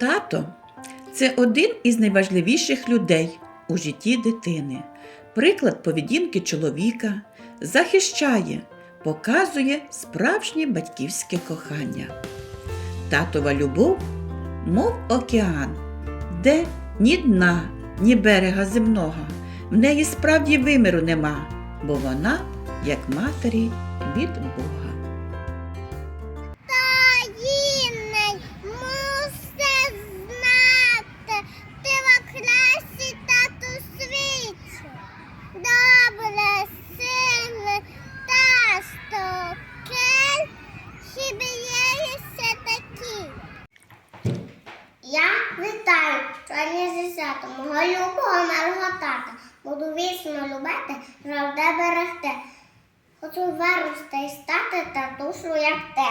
Тато це один із найважливіших людей у житті дитини. Приклад поведінки чоловіка захищає, показує справжнє батьківське кохання. Татова любов, мов океан, де ні дна, ні берега земного. В неї справді виміру нема, бо вона, як матері, від Бога. святого малого тата, буду вічно любити, завжди берегти. Хочу вирости і стати татушу, як те.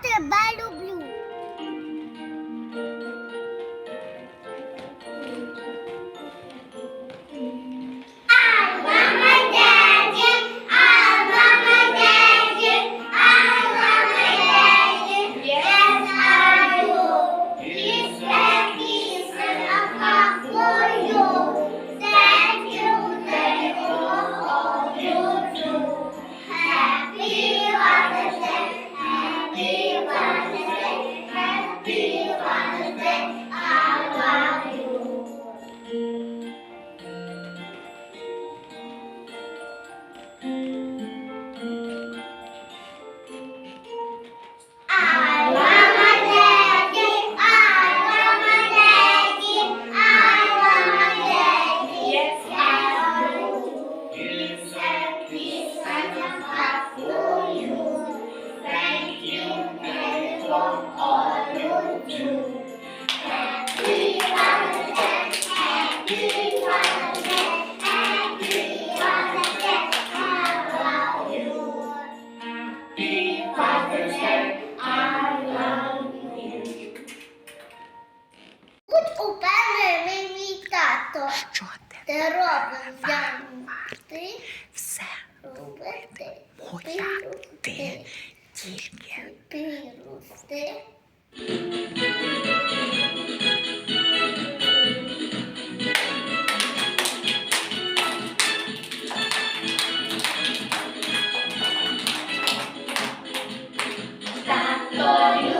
对吧 робила ти все робити моя ти тільки пірусти. Thank.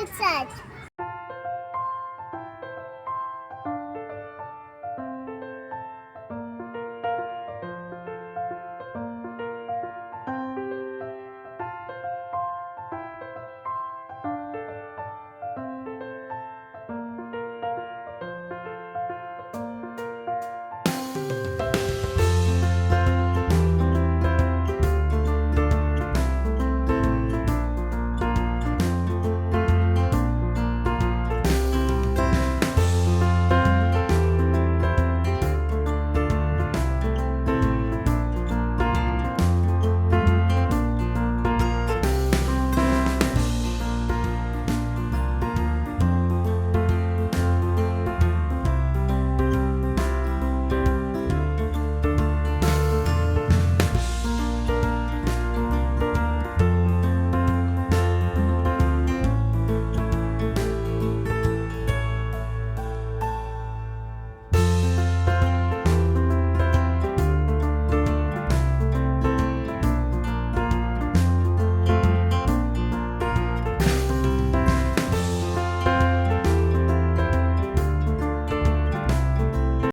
It such.